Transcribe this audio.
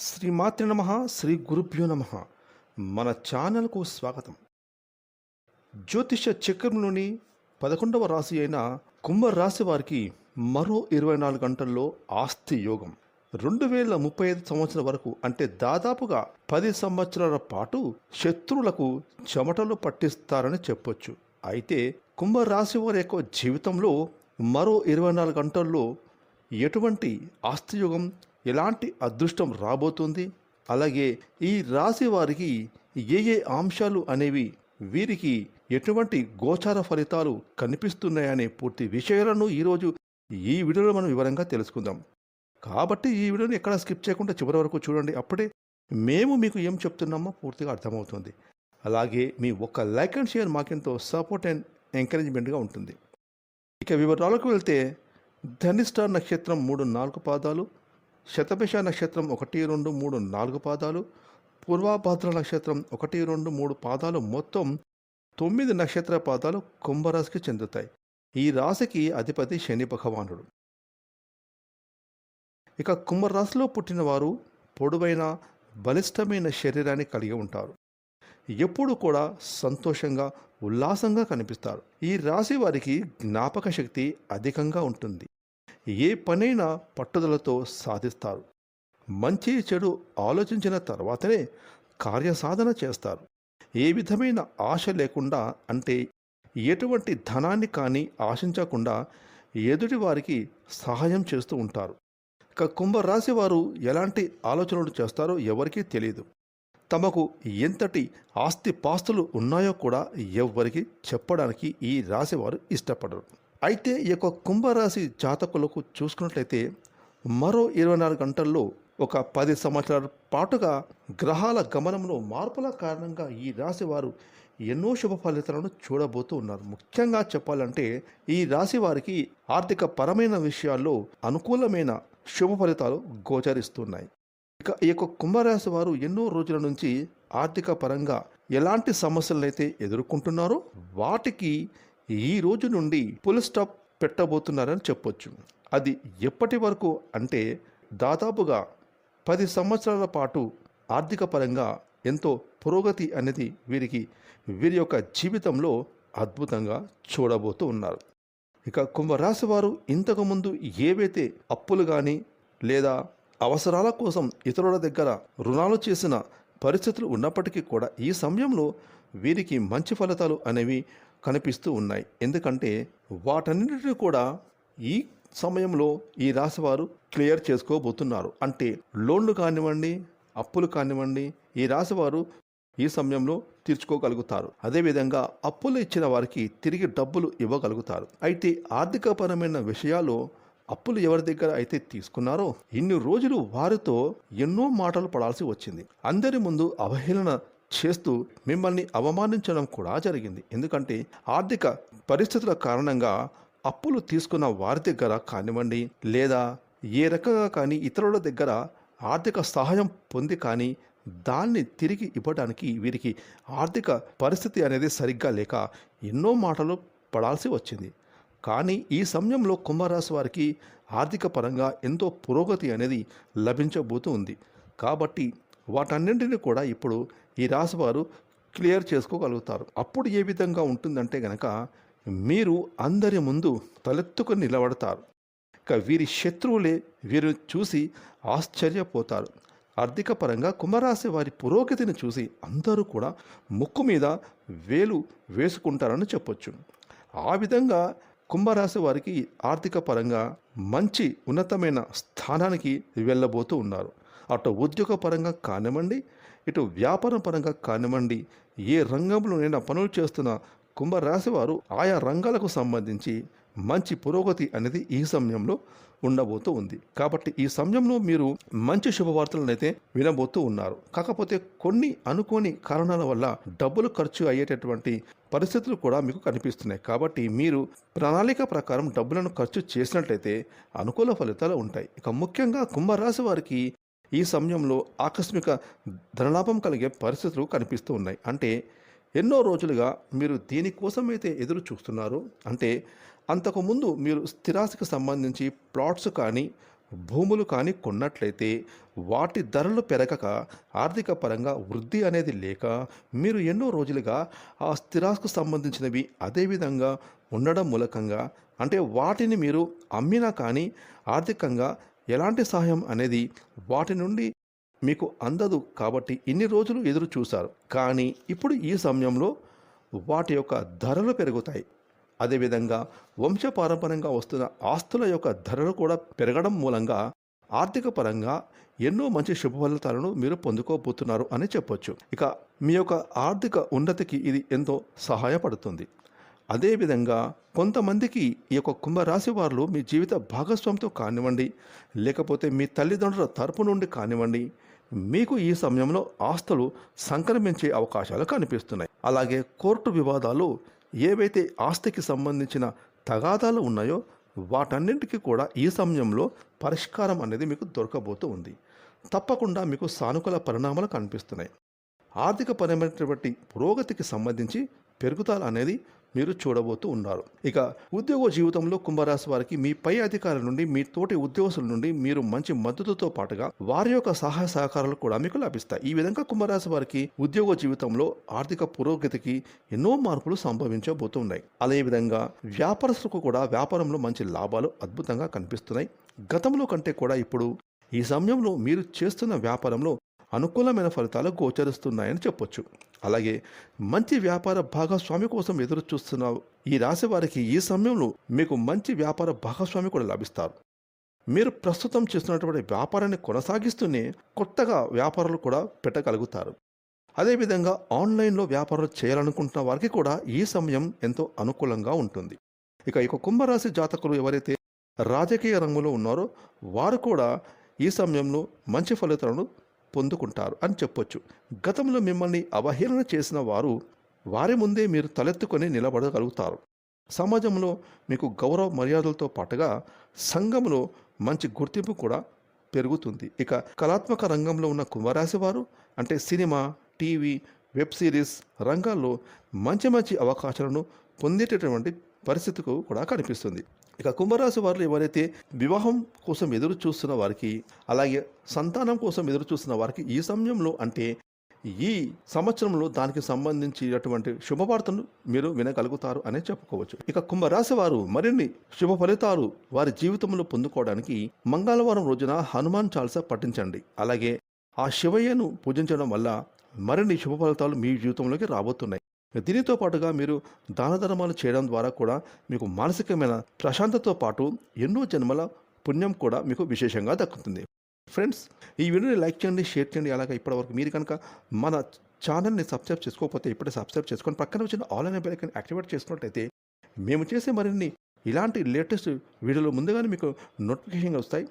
శ్రీమాతృ నమ శ్రీ గురుభ్యో నమ. మన ఛానల్కు స్వాగతం. జ్యోతిష చక్రంలోని పదకొండవ రాశి అయిన కుంభ రాశి వారికి మరో ఇరవై నాలుగు గంటల్లో ఆస్తి యోగం. రెండు వేల ముప్పై ఐదు సంవత్సరాల వరకు అంటే దాదాపుగా పది సంవత్సరాల పాటు శత్రువులకు చెమటలు పట్టిస్తారని చెప్పొచ్చు. అయితే కుంభరాశి వారి యొక్క జీవితంలో మరో ఇరవై నాలుగు గంటల్లో ఎటువంటి ఆస్తియుగం ఎలాంటి అదృష్టం రాబోతుంది? అలాగే ఈ రాశి వారికి ఏ ఏ అంశాలు అనేవి వీరికి ఎటువంటి గోచార ఫలితాలు కనిపిస్తున్నాయనే పూర్తి విషయాలను ఈరోజు ఈ వీడియోలో మనం వివరంగా తెలుసుకుందాం. కాబట్టి ఈ వీడియోని ఎక్కడ స్కిప్ చేయకుండా చివరి వరకు చూడండి. అప్పుడే మేము మీకు ఏం చెప్తున్నామో పూర్తిగా అర్థమవుతుంది. అలాగే మీ ఒక్క లైక్ అండ్ షేర్ మాకెంతో సపోర్ట్ అండ్ ఎంకరేజ్మెంట్గా ఉంటుంది. ఇక వివరాలకు వెళ్తే ధనిష్ట నక్షత్రం మూడు నాలుగు పాదాలు శతభిష నక్షత్రం ఒకటి రెండు మూడు నాలుగు పాదాలు పూర్వాభాద్ర నక్షత్రం ఒకటి రెండు మూడు పాదాలు మొత్తం తొమ్మిది నక్షత్ర పాదాలు కుంభరాశికి చెందుతాయి. ఈ రాశికి అధిపతి శని భగవానుడు. ఇక కుంభరాశిలో పుట్టినవారు పొడవైన బలిష్టమైన శరీరాన్ని కలిగి ఉంటారు. ఎప్పుడు కూడా సంతోషంగా ఉల్లాసంగా కనిపిస్తారు. ఈ రాశి వారికి జ్ఞాపక శక్తి అధికంగా ఉంటుంది. ఏ పనైనా పట్టుదలతో సాధిస్తారు. మంచి చెడు ఆలోచించిన తర్వాతనే కార్యసాధన చేస్తారు. ఏ విధమైన ఆశ లేకుండా అంటే ఎటువంటి ధనాన్ని కానీ ఆశించకుండా ఎదుటి వారికి సహాయం చేస్తూ ఉంటారు. ఇక కుంభరాశి వారు ఎలాంటి ఆలోచనలు చేస్తారో ఎవరికీ తెలియదు తమకు ఎంతటి ఆస్తి పాస్తులు ఉన్నాయో కూడా ఎవ్వరికి చెప్పడానికి ఈ రాశి వారు ఇష్టపడరు. అయితే ఈ యొక్క కుంభరాశి జాతకులకు చూసుకున్నట్లయితే మరో ఇరవై నాలుగు గంటల్లో ఒక పది సంవత్సరాల పాటుగా గ్రహాల గమనంలో మార్పుల కారణంగా ఈ రాశి వారు ఎన్నో శుభ ఫలితాలను చూడబోతూ ఉన్నారు. ముఖ్యంగా చెప్పాలంటే ఈ రాశి వారికి ఆర్థిక పరమైన విషయాల్లో అనుకూలమైన శుభ ఫలితాలు గోచరిస్తున్నాయి. ఇక ఈ యొక్క కుంభరాశి వారు ఎన్నో రోజుల నుంచి ఆర్థిక పరంగా ఎలాంటి సమస్యలనైతే ఎదుర్కొంటున్నారో వాటికి ఈ రోజు నుండి ఫుల్ స్టాప్ పెట్టబోతున్నారని చెప్పొచ్చు. అది ఎప్పటి వరకు అంటే దాదాపుగా పది సంవత్సరాల పాటు ఆర్థిక పరంగా ఎంతో పురోగతి అనేది వీరికి వీరి యొక్క జీవితంలో అద్భుతంగా చూడబోతూ ఉన్నారు. ఇక కుంభరాశి వారు ఇంతకుముందు ఏవైతే అప్పులు కానీ లేదా అవసరాల కోసం ఇతరుల దగ్గర రుణాలు చేసిన పరిస్థితులు ఉన్నప్పటికీ కూడా ఈ సమయంలో వీరికి మంచి ఫలితాలు అనేవి కనిపిస్తూ ఉన్నాయి. ఎందుకంటే వాటన్నిటిని కూడా ఈ సమయంలో ఈ రాశివారు క్లియర్ చేసుకోబోతున్నారు. అంటే లోన్లు కానివ్వండి అప్పులు కానివ్వండి ఈ రాశివారు ఈ సమయంలో తీర్చుకోగలుగుతారు. అదేవిధంగా అప్పులు ఇచ్చిన వారికి తిరిగి డబ్బులు ఇవ్వగలుగుతారు. అయితే ఆర్థికపరమైన విషయాలు అప్పులు ఎవరి దగ్గర అయితే తీసుకున్నారో ఇన్ని రోజులు వారితో ఎన్నో మాటలు పడాల్సి వచ్చింది. అందరి ముందు అవహేళన చేస్తూ మిమ్మల్ని అవమానించడం కూడా జరిగింది. ఎందుకంటే ఆర్థిక పరిస్థితుల కారణంగా అప్పులు తీసుకున్న వారి దగ్గర కానివ్వండి లేదా ఏ రకంగా కానీ ఇతరుల దగ్గర ఆర్థిక సహాయం పొంది కానీ దాన్ని తిరిగి ఇవ్వడానికి వీరికి ఆర్థిక పరిస్థితి అనేది సరిగ్గా లేక ఎన్నో మాటలు పడాల్సి వచ్చింది. కానీ ఈ సమయంలో కుంభరాశి వారికి ఆర్థిక పరంగా ఎంతో పురోగతి అనేది లభించబోతూ ఉంది. కాబట్టి వాటన్నింటినీ కూడా ఇప్పుడు ఈ రాశివారు క్లియర్ చేసుకోగలుగుతారు. అప్పుడు ఏ విధంగా ఉంటుందంటే గనక మీరు అందరి ముందు తలెత్తుకుని నిలబడతారు. ఇక వీరి శత్రువులే వీరిని చూసి ఆశ్చర్యపోతారు. ఆర్థిక పరంగా కుంభరాశి వారి పురోగతిని చూసి అందరూ కూడా ముక్కు మీద వేలు వేసుకుంటారని చెప్పొచ్చు. ఆ విధంగా కుంభరాశి వారికి ఆర్థిక పరంగా మంచి ఉన్నతమైన స్థానానికి వెళ్ళబోతూ ఉన్నారు. అటు ఉద్యోగ పరంగా కానివ్వండి ఇటు వ్యాపారం పరంగా కానివ్వండి ఏ రంగంలోనైనా పనులు చేస్తున్న కుంభరాశి వారు ఆయా రంగాలకు సంబంధించి మంచి పురోగతి అనేది ఈ సమయంలో ఉండబోతూ ఉంది. కాబట్టి ఈ సమయంలో మీరు మంచి శుభవార్తలను అయితే వినబోతూ ఉన్నారు. కాకపోతే కొన్ని అనుకోని కారణాల వల్ల డబ్బులు ఖర్చు అయ్యేటటువంటి పరిస్థితులు కూడా మీకు కనిపిస్తున్నాయి. కాబట్టి మీరు ప్రణాళిక ప్రకారం డబ్బులను ఖర్చు చేసినట్లయితే అనుకూల ఫలితాలు ఉంటాయి. ఇక ముఖ్యంగా కుంభరాశి వారికి ఈ సమయంలో ఆకస్మిక ధనలాభం కలిగే పరిస్థితులు కనిపిస్తూ ఉన్నాయి. అంటే ఎన్నో రోజులుగా మీరు దేనికోసమైతే ఎదురు చూస్తున్నారో. అంటే అంతకుముందు మీరు స్థిరాస్తికి సంబంధించి ప్లాట్స్ కానీ భూములు కానీ కొన్నట్లయితే వాటి ధరలు పెరగక ఆర్థిక పరంగా వృద్ధి అనేది లేక మీరు ఎన్నో రోజులుగా ఆ స్థిరాస్తికి సంబంధించినవి అదేవిధంగా ఉండడం మూలకంగా అంటే వాటిని మీరు అమ్మినా కానీ ఆర్థికంగా ఎలాంటి సహాయం అనేది వాటి నుండి మీకు అందదు కాబట్టి ఇన్ని రోజులు ఎదురు చూశారు. కానీ ఇప్పుడు ఈ సమయంలో వాటి యొక్క ధరలు పెరుగుతాయి. అదేవిధంగా వంశపారంపరంగా వస్తున్న ఆస్తుల యొక్క ధరలు కూడా పెరగడం మూలంగా ఆర్థిక పరంగా ఎన్నో మంచి శుభ ఫలితాలను మీరు పొందుకోబోతున్నారు అని చెప్పొచ్చు. ఇక మీ యొక్క ఆర్థిక ఉన్నతికి ఇది ఎంతో సహాయపడుతుంది. అదేవిధంగా కొంతమందికి ఈ యొక్క కుంభరాశి వారు మీ జీవిత భాగస్వామితో కానివ్వండి లేకపోతే మీ తల్లిదండ్రుల తరపు నుండి కానివ్వండి మీకు ఈ సమయంలో ఆస్తులు సంక్రమించే అవకాశాలు కనిపిస్తున్నాయి. అలాగే కోర్టు వివాదాలు ఏవైతే ఆస్తికి సంబంధించిన తగాదాలు ఉన్నాయో వాటన్నింటికి కూడా ఈ సమయంలో పరిష్కారం అనేది మీకు దొరకబోతూ ఉంది తప్పకుండా మీకు సానుకూల పరిణామాలు కనిపిస్తున్నాయి. ఆర్థిక పరమైనటువంటి పురోగతికి సంబంధించి పెరుగుదల అనేది మీరు చూడబోతూ ఉన్నారు. ఇక ఉద్యోగ జీవితంలో కుంభరాశి వారికి మీ పై అధికారుల నుండి మీ తోటి ఉద్యోగస్తుల నుండి మీరు మంచి మద్దతుతో పాటుగా వారి యొక్క సహాయ సహకారాలు కూడా మీకు లభిస్తాయి. ఈ విధంగా కుంభరాశి వారికి ఉద్యోగ జీవితంలో ఆర్థిక పురోగతికి ఎన్నో మార్పులు సంభవించబోతున్నాయి. అదేవిధంగా వ్యాపారస్తులకు కూడా వ్యాపారంలో మంచి లాభాలు అద్భుతంగా కనిపిస్తున్నాయి. గతంలో కంటే కూడా ఇప్పుడు ఈ సమయంలో మీరు చేస్తున్న వ్యాపారంలో అనుకూలమైన ఫలితాలు గోచరిస్తున్నాయని చెప్పొచ్చు. అలాగే మంచి వ్యాపార భాగస్వామి కోసం ఎదురు చూస్తున్న ఈ రాశి వారికి ఈ సమయంలో మీకు మంచి వ్యాపార భాగస్వామి కూడా లభిస్తారు. మీరు ప్రస్తుతం చేస్తున్నటువంటి వ్యాపారాన్ని కొనసాగిస్తూనే కొత్తగా వ్యాపారాలు కూడా పెట్టగలుగుతారు. అదేవిధంగా ఆన్లైన్లో వ్యాపారాలు చేయాలనుకుంటున్న వారికి కూడా ఈ సమయం ఎంతో అనుకూలంగా ఉంటుంది. ఇక ఇక కుంభరాశి జాతకులు ఎవరైతే రాజకీయ రంగంలో ఉన్నారో వారు కూడా ఈ సమయంలో మంచి ఫలితాలను పొందుకుంటారు అని చెప్పొచ్చు. గతంలో మిమ్మల్ని అవహేళన చేసిన వారు వారి ముందే మీరు తలెత్తుకొని నిలబడగలుగుతారు. సమాజంలో మీకు గౌరవ మర్యాదలతో పాటుగా సంఘంలో మంచి గుర్తింపు కూడా పెరుగుతుంది. ఇక కళాత్మక రంగంలో ఉన్న కుంభరాశి వారు అంటే సినిమా టీవీ వెబ్ సిరీస్ రంగాల్లో మంచి మంచి అవకాశాలను పొందేటటువంటి పరిస్థితికు కూడా కనిపిస్తుంది. ఇక కుంభరాశి వారు ఎవరైతే వివాహం కోసం ఎదురు చూస్తున్న వారికి అలాగే సంతానం కోసం ఎదురు చూస్తున్న వారికి ఈ సమయంలో అంటే ఈ సంవత్సరంలో దానికి సంబంధించినటువంటి శుభవార్తను మీరు వినగలుగుతారు అనే చెప్పుకోవచ్చు. ఇక కుంభరాశి వారు మరిన్ని శుభ ఫలితాలు వారి జీవితంలో పొందుకోవడానికి మంగళవారం రోజున హనుమాన్ చాలస పఠించండి. అలాగే ఆ శివయ్యను పూజించడం వల్ల మరిన్ని శుభ ఫలితాలు మీ జీవితంలోకి రాబోతున్నాయి. దీనితో పాటుగా మీరు దాన ధర్మాలు చేయడం ద్వారా కూడా మీకు మానసికమైన ప్రశాంతతో పాటు ఎన్నో జన్మల పుణ్యం కూడా మీకు విశేషంగా దక్కుతుంది. ఫ్రెండ్స్ ఈ వీడియోని లైక్ చేయండి షేర్ చేయండి. అలాగే ఇప్పటివరకు మీరు కనుక మన ఛానల్ని సబ్స్క్రైబ్ చేసుకోకపోతే ఇప్పుడే సబ్స్క్రైబ్ చేసుకొని పక్కన వచ్చిన ఆన్లైన్ బెల్కని యాక్టివేట్ చేసుకున్నట్టయితే మేము చేసే మరిన్ని ఇలాంటి లేటెస్ట్ వీడియోలు ముందుగానే మీకు నోటిఫికేషన్గా వస్తాయి.